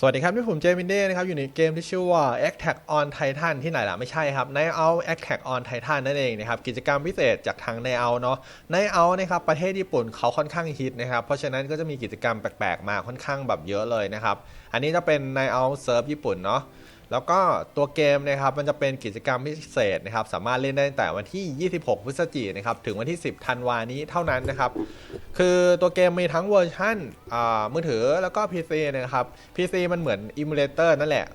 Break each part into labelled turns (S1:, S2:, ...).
S1: สวัสดีครับที่ผมเจมินเด้นะครับอยู่ในเกมที่ชื่อว่า Attack on Titan ที่ไหนล่ะไม่ใช่ครับในเอา Attack on Titan นั่นเองนะครับกิจกรรมพิเศษจากทางในเอาเนาะในเอานะครับประเทศญี่ปุ่นเขาค่อนข้างฮิตนะครับเพราะฉะนั้นก็จะมีกิจกรรมแปลกๆมาค่อนข้างแบบเยอะเลยนะครับอันนี้จะเป็นในเอาเซิร์ฟญี่ปุ่นเนาะ แล้วก็ตัวเกมนะครับมันจะเป็นกิจกรรมพิเศษนะครับสามารถเล่นได้ตั้งแต่วันที่ 26 พฤศจิกายนนะครับถึงวันที่ 10 ธันวานี้เท่านั้นนะครับ คือตัวเกมมีทั้งเวอร์ชันมือถือแล้วก็ PC นะครับ PC มันเหมือนอิมูเลเตอร์นั่นแหละ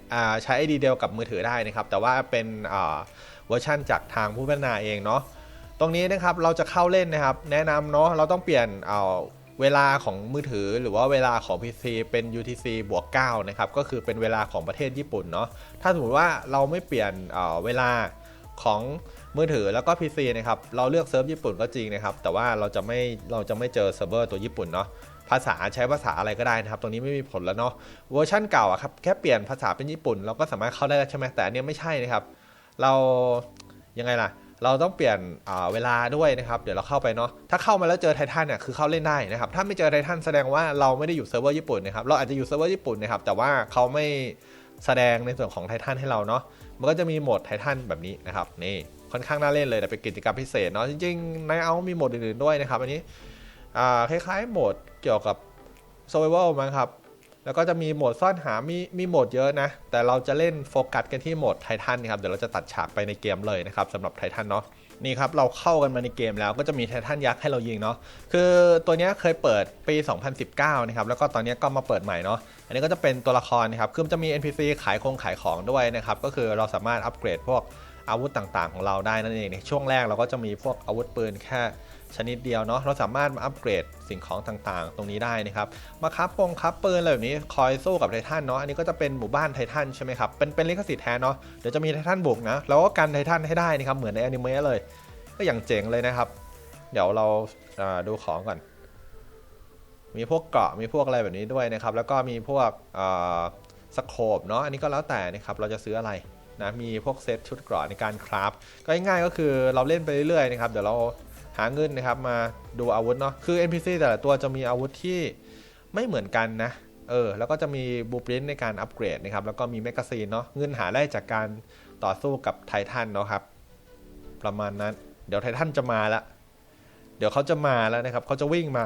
S1: ใช้ ID เดียวกับมือถือได้นะครับ แต่ว่าเป็นเวอร์ชันจากทางผู้พัฒนาเองเนาะตรงนี้นะครับเราจะเข้าเล่นนะครับ แนะนำเนาะเราต้องเปลี่ยนเอา เวลาของมือถือหรือว่าเวลาของ PC เป็น UTC บวก9นะครับก็คือเป็นเวลาของประเทศญี่ปุ่นเนาะถ้าสมมติว่าเราไม่เปลี่ยนเเวลาของมือถือแล้วก็ PC นะครับเราเลือกเซิร์ฟญี่ปุ่นก็จริงนะครับ แต่ว่าเราจะไม่เราจะไม่เจอเซิร์ฟเวอร์ตัวญี่ปุ่นเนาะภาษาใช้ภาษาอะไรก็ได้นะครับ ตรงนี้ไม่มีผลแล้วเนาะเวอร์ชันเก่าอะครับแค่เปลี่ยนภาษาเป็นญี่ปุ่น เราก็สามารถเข้าได้แล้วใช่ไหมแต่อันเนี้ยไม่ใช่นะครับ เรายังไงล่ะ เราต้องเปลี่ยนเวลาด้วยนะครับ เดี๋ยวเราเข้าไปเนาะถ้าเข้ามาแล้วเจอไททันเนี่ยคือเข้าเล่นได้นะครับ ถ้าไม่เจอไททันแสดงว่าเราไม่ได้อยู่เซิร์ฟเวอร์ญี่ปุ่นนะครับเราอาจจะอยู่เซิร์ฟเวอร์ญี่ปุ่นนะครับแต่ว่าเขาไม่แสดงในส่วนของไททันให้เราเนาะมันก็จะมีโหมดไททันแบบนี้นะครับนี่ค่อนข้างน่าเล่นเลยแต่เป็นกิจกรรมพิเศษเนาะจริงๆในเอามีโหมดอื่นๆด้วยนะครับอันนี้คล้ายๆโหมดเกี่ยวกับ survival มั้งครับ แล้วก็จะมีโหมดซ่อนหา มีมีโหมดเยอะนะ แต่เราจะเล่นโฟกัสกันที่โหมดไททันนะครับ เดี๋ยวเราจะตัดฉากไปในเกมเลยนะครับสำหรับไททันเนาะ นี่ครับ เราเข้ากันมาในเกมแล้วก็จะมีไททันยักษ์ให้เรายิงเนาะ คือตัวนี้เคยเปิดปี 2019 นะครับ แล้วก็ตอนนี้ก็มาเปิดใหม่เนาะ อันนี้ก็จะเป็นตัวละครนะครับ คือมันจะมี NPC ขายคงขายของด้วยนะครับ ก็คือเราสามารถอัปเกรดพวก อาวุธต่างๆ ของเราได้นั่นเองในช่วงแรกเราก็จะมีพวกอาวุธปืนแค่ชนิดเดียวเนาะเราสามารถมาอัปเกรดสิ่งของต่างๆ ตรงนี้ได้นะครับมาคับปงคับปืนอะไรแบบนี้คอยสู้กับไททันเนาะอันนี้ก็จะเป็นหมู่บ้านไททันใช่ไหมครับเป็นเป็นลิขสิทธิ์แท้เนาะเดี๋ยวจะมีไททันบุกนะแล้วก็กันไททันให้ได้นะครับเหมือนในอนิเมะเลย ก็อย่างเจ๋งเลยนะครับ เดี๋ยวเราาดูของก่อน มีพวกเกราะมีพวกอะไรแบบนี้ด้วยนะครับ แล้วก็มีพวกสโคปเนาะอันนี้ก็แล้วแต่นะครับเราจะซื้ออะไร นะมีพวกเซตชุดเกราะในการคราฟก็ง่ายๆก็คือเราเล่นไปเรื่อยๆนะครับเดี๋ยวเราหาเงินนะครับมาดูอาวุธเนาะคือ NPC แต่ละตัวจะมีอาวุธที่ไม่เหมือนกันนะเออแล้วก็จะมีบูปรินในการอัปเกรดนะครับแล้วก็มีแมกกาซีนเนาะเงินหาได้จากการต่อสู้กับไททันเนาะครับประมาณนั้น เดี๋ยวไททันจะมาแล้วเดี๋ยวเขาจะมาแล้วนะครับเขาจะวิ่งมา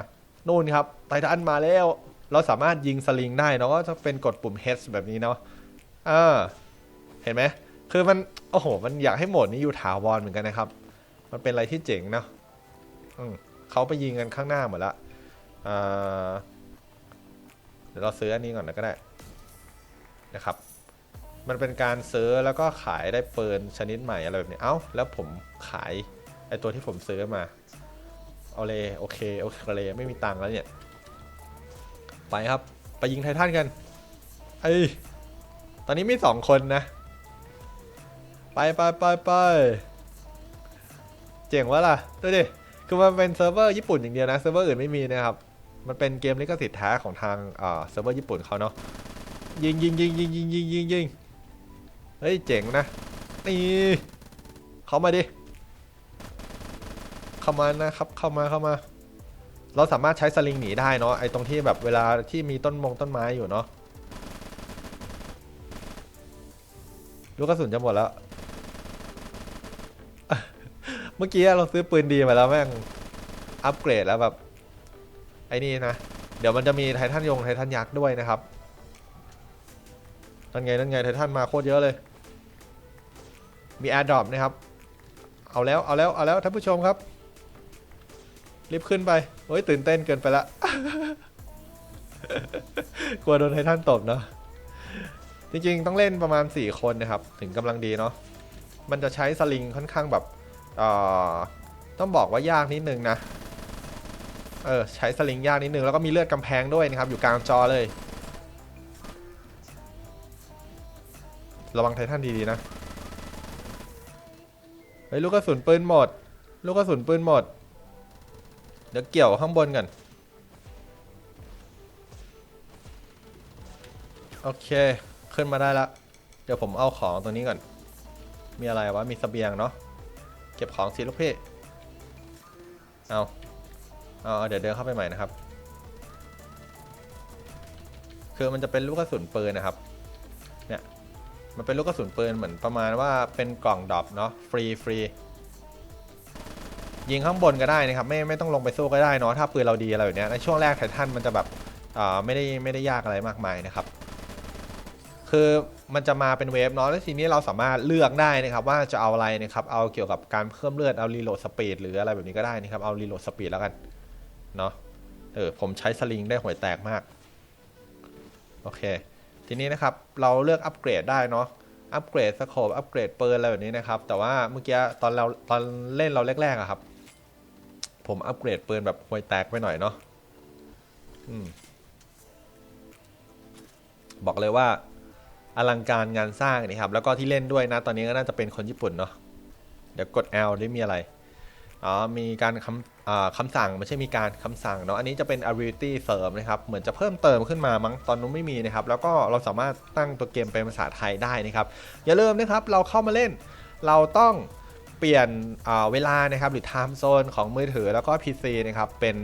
S1: นู่นครับไททันมาแล้ว เราสามารถยิงสลิงได้เนาะก็จะเป็นกดปุ่ม H แบบนี้เนาะเออเห็นไหม คือมันโอ้โห มันอยากให้โหมดนี้อยู่ถาวรเหมือนกันนะครับ มันเป็นอะไรที่เจ๋งเนาะอืมเขาไปยิงกันข้างหน้าหมดละอ่าเดี๋ยวเราซื้ออันนี้ก่อนนะก็ได้นะครับ มันเป็นการซื้อแล้วก็ขายได้เปืนชนิดใหม่อะไรแบบนี้ เอ้า แล้วผมขายไอตัวที่ผมซื้อมา เอาเลยโอเคโอเคเลยไม่มีตังค์แล้วเนี่ย ไปครับ ไปยิงไททันกัน เอ้ย ตอนนี้มีสองคนนะ ไปไปไปไปเจ๋งวะล่ะดูดิคือมันเป็นเซิร์ฟเวอร์ญี่ปุ่นอย่างเดียวนะเซิร์ฟเวอร์อื่นไม่มีนะครับมันเป็นเกมลิขสิทธิ์แท้ของทางเซิร์ฟเวอร์ญี่ปุ่นเขาเนาะยิงยิงยิงยิงยิงยิงยิงยิงเฮ้ยเจ๋งนะนี่เข้ามาดิเข้ามานะครับเข้ามาเข้ามา เราสามารถใช้สลิงหนีได้เนาะไอ้ตรงที่แบบเวลาที่มีต้นมงต้นไม้อยู่เนาะลูกกระสุนจะหมดแล้ว เมื่อกี้เราซื้อปืนดีมาแล้วแม่งอัปเกรดแล้วแบบ ไอ้นี่นะ เดี๋ยวมันจะมีไททันยงไททันยักษ์ด้วยนะครับนั่นไงนั่นไงไททันมาโคตรเยอะเลย มีแอร์ดรอปนะครับ เอาแล้วเอาแล้วเอาแล้วท่านผู้ชมครับ รีบขึ้นไปโอ้ยตื่นเต้นเกินไปละ กลัวโดนไททันตบเนาะจริงๆ ต้องเล่นประมาณ 4 คนนะครับ ถึงกำลังดีเนาะมันจะใช้สลิงค่อนข้างแบบ ต้องบอกว่ายากนิดนึงนะ เออใช้สลิงยากนิดนึง แล้วก็มีเลือดกำแพงด้วยนะครับ อยู่กลางจอเลย ระวังไททันดีๆนะ เฮ้ยลูกกระสุนปืนหมด ลูกกระสุนปืนหมด เดี๋ยวเกี่ยวข้างบนก่อน โอเค ขึ้นมาได้ละ เดี๋ยวผมเอาของตัวนี้ก่อน มีอะไรวะ มีสเสบียงเนาะ เก็บของสิลูกพี่ เอาเอาเดี๋ยวเดินเข้าไปใหม่นะครับ คือมันจะเป็นลูกกระสุนปืนนะครับ เนี่ย มันเป็นลูกกระสุนปืนเหมือนประมาณว่าเป็นกล่องดรอปเนาะ ฟรีฟรียิงข้างบนก็ได้นะครับ ไม่ไม่ต้องลงไปสู้ก็ได้เนาะ ถ้าปืนเราดีอะไรแบบเนี้ยในช่วงแรกไททันมันจะแบบอ่าไม่ได้ไม่ได้ยากอะไรมากมายนะครับ คือ มันจะมาเป็นเวฟเนาะแล้วทีนี้เราสามารถเลือกได้นะครับว่าจะเอาอะไรนะครับเอาเกี่ยวกับการเพิ่มเลือดเอารีโหลดสปีดหรืออะไรแบบนี้ก็ได้นะครับเอารีโหลดสปีดแล้วกันเนาะเออผมใช้สลิงได้ห่วยแตกมากโอเคทีนี้นะครับเราเลือกอัปเกรดได้เนาะอัปเกรดสโคปอัปเกรดปืนอะไรแบบนี้นะครับ แต่ว่าเมื่อกี้ตอนเราตอนเล่นเราแรกๆอะครับ ผมอัปเกรดปืนแบบห่วยแตกไปหน่อยเนาะอืมบอกเลยว่า อลังการงานสร้างนี่ครับ แล้วก็ที่เล่นด้วยนะ ตอนนี้ก็น่าจะเป็นคนญี่ปุ่นเนาะ เดี๋ยวกด L ได้มีอะไร อ๋อ มีการคำคำสั่งไม่ใช่มีการคำสั่งเนาะ อันนี้จะเป็น ability เสริมนะครับ เหมือนจะเพิ่มเติมขึ้นมามั้ง ตอนนู้นไม่มีนะครับ แล้วก็เราสามารถตั้งตัวเกมเป็นภาษาไทยได้นะครับ อย่าลืมนะครับ เราเข้ามาเล่น เราต้องเปลี่ยนเวลานะครับ หรือ time zone ของมือถือแล้วก็ PC นะครับ เป็น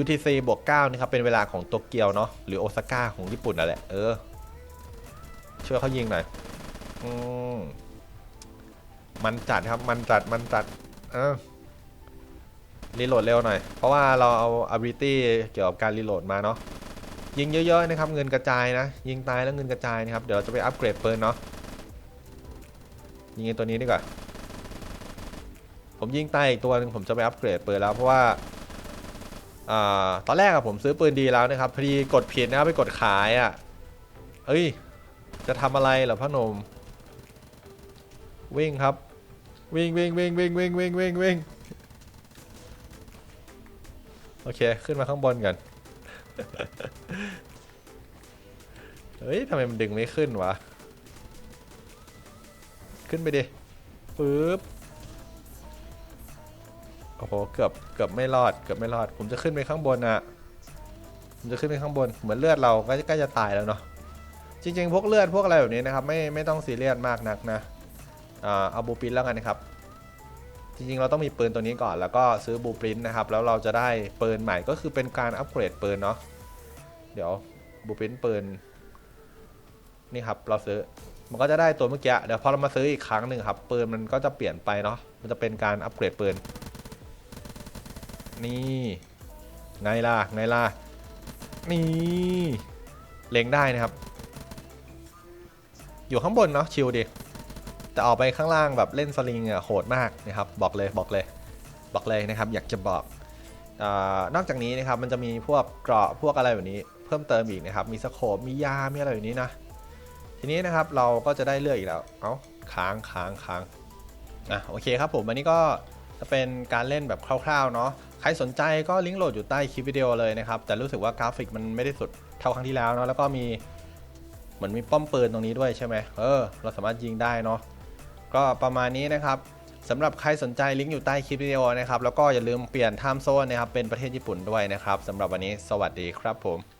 S1: UTC บวก9นะครับ เป็นเวลาของโตเกียวเนาะ หรือโอซาก้าของญี่ปุ่นนั่นแหละ เออ ช่วยเขายิงหน่อย อืมมันจัดครับมันจัดมันจัด เออรีโหลดเร็วหน่อย เพราะว่าเราเอา ability เกี่ยวกับการรีโหลดมาเนาะยิงเยอะๆนะครับ เงินกระจายนะ ยิงตายแล้วเงินกระจายนะครับ เดี๋ยวเราจะไปอัปเกรดปืนเนาะยิงไอ้ตัวนี้ดีกว่า ผมยิงตายอีกตัวหนึงผมจะไปอัปเกรดปืนแล้วเพราะว่าอตอนแรกอะผมซื้อปืนดีแล้วนะครับพอดีกดผิดนะครับไปกดขายอะเอ้ย จะทำอะไรเหรอพ่อหนุ่มวิ่งครับ วิ่งวิ่งวิ่งวิ่งวิ่งวิ่งวิ่งวิ่งโอเค ขึ้นมาข้างบนก่อนเฮ้ยทำไมมันดึงไม่ขึ้นวะ ขึ้นไปดิปึ๊บโอ้โห เกือบเกือบไม่รอด เกือบไม่รอด ผมจะขึ้นไปข้างบนอะผมจะขึ้นไปข้างบน เหมือนเลือดเราก็ใกล้จะตายแล้วเนาะ จริงๆ พวกเลือดพวกอะไรแบบนี้นะครับ ไม่ไม่ต้องซีเรียสมากนักนะเอาบูปินแล้วกันนะครับ จริงๆ เราต้องมีปืนตัวนี้ก่อน แล้วก็ซื้อบูปรินนะครับ แล้วเราจะได้ปืนใหม่ก็คือเป็นการอัปเกรดปืนเนาะ เดี๋ยวบูปรินปืนนี่ครับเราซื้อมันก็จะได้ตัวเมื่อกี้เดี๋ยวพอเรามาซื้ออีกครั้งหนึ่งครับปืนมันก็จะเปลี่ยนไปเนาะมันจะเป็นการอัปเกรดปืน นี่ไงล่ะไงล่ะนี่เล็งได้นะครับ อยู่ข้างบนเนาะชิลดิแต่ออกไปข้างล่างแบบเล่นสลิงอะโหดมากนะครับบอกเลยบอกเลยบอกเลยนะครับ อยากจะบอกอนอกจากนี้นะครับมันจะมีพวกเกราะพวกอะไรแบบนี้เพิ่มเติมอีกนะครับ มีสโคปมียา มีอะไรแบบนี้นะ ทีนี้นะครับเราก็จะได้เลือกอีกแล้วเอ้าค้างค้างค้างอะโอเคครับผมอันนี้ก็จะเป็นการเล่นแบบคร่าวๆเนาะใครสนใจก็ลิงก์โหลดอยู่ใต้คลิปวิดีโอเลยนะครับ แต่รู้สึกว่ากราฟิกมันไม่ได้สุดเท่าครั้งที่แล้วเนาะแล้วก็มี เหมือนมีป้อมปืนตรงนี้ด้วยใช่ไหมเออ เราสามารถยิงได้เนาะ ก็ประมาณนี้นะครับสำหรับใครสนใจลิงก์อยู่ใต้คลิปวิดีโอนะครับ แล้วก็อย่าลืมเปลี่ยนไทม์โซนนะครับ เป็นประเทศญี่ปุ่นด้วยนะครับสำหรับวันนี้สวัสดีครับผม